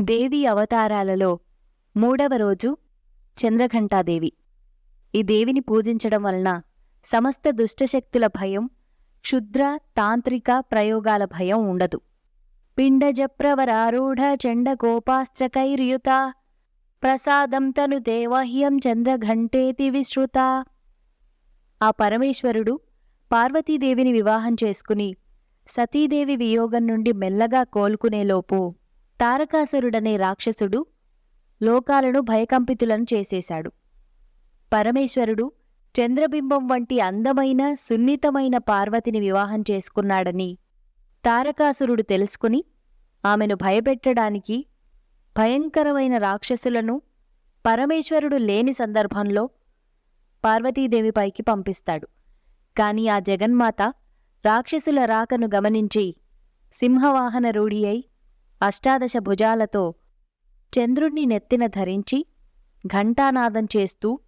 దేవి అవతారాలలో మూడవ రోజు చంద్రఘంటాదేవి. ఈ దేవిని పూజించడం వలన సమస్త దుష్టశక్తుల భయం క్షుద్ర తాంత్రిక ప్రయోగాల భయం ఉండదు. పిండజప్రవరారూఢ చండకోపాస్త్రకైర్యుత ప్రసాదం తను దేవహ్యం చంద్రఘంటేతి విశ్రుత. ఆ పరమేశ్వరుడు పార్వతీదేవిని వివాహం చేసుకుని సతీదేవి వియోగం నుండి మెల్లగా కోలుకునేలోపు తారకాసురుడనే రాక్షసుడు లోకాలను భయకంపితులను చేసేశాడు. పరమేశ్వరుడు చంద్రబింబం వంటి అందమైన సున్నితమైన పార్వతిని వివాహం చేసుకున్నాడని తారకాసురుడు తెలుసుకుని ఆమెను భయపెట్టడానికి భయంకరమైన రాక్షసులను పరమేశ్వరుడు లేని సందర్భంలో పార్వతీదేవిపైకి పంపిస్తాడు. కాని ఆ జగన్మాత రాక్షసుల రాకను గమనించి సింహవాహన రూఢి అయి అష్టాదశ భుజాలతో చంద్రుణ్ణి నెత్తిన ధరించి ఘంటానాదం చేస్తూ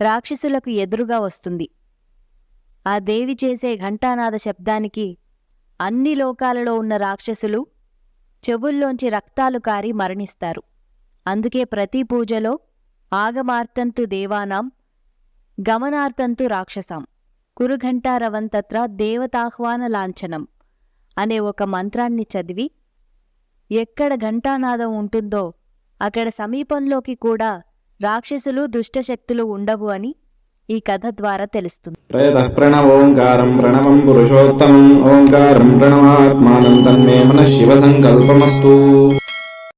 రాక్షసులకు ఎదురుగా వస్తుంది. ఆ దేవి చేసే ఘంటానాద శబ్దానికి అన్ని లోకాలలో ఉన్న రాక్షసులు చెవుల్లోంచి రక్తాలు కారి మరణిస్తారు. అందుకే ప్రతి పూజలో ఆగమార్తంతు దేవానాం గమనార్తంతు రాక్షసాం. కురుఘంటారవంతత్ర దేవతాహ్వాన లాంఛనం అనే ఒక మంత్రాన్ని చదివి ఎక్కడ ఘంటానాదం ఉంటుందో అక్కడ సమీపంలోకి కూడా రాక్షసులు దుష్టశక్తులు ఉండవు అని ఈ కథ ద్వారా తెలుస్తుంది. ప్రేత ప్రణవోంకారం ప్రణవం పురుషోత్తమం ఓంకారం ప్రణవాత్మానం తన్మే మన శివ సంకల్పమస్తు.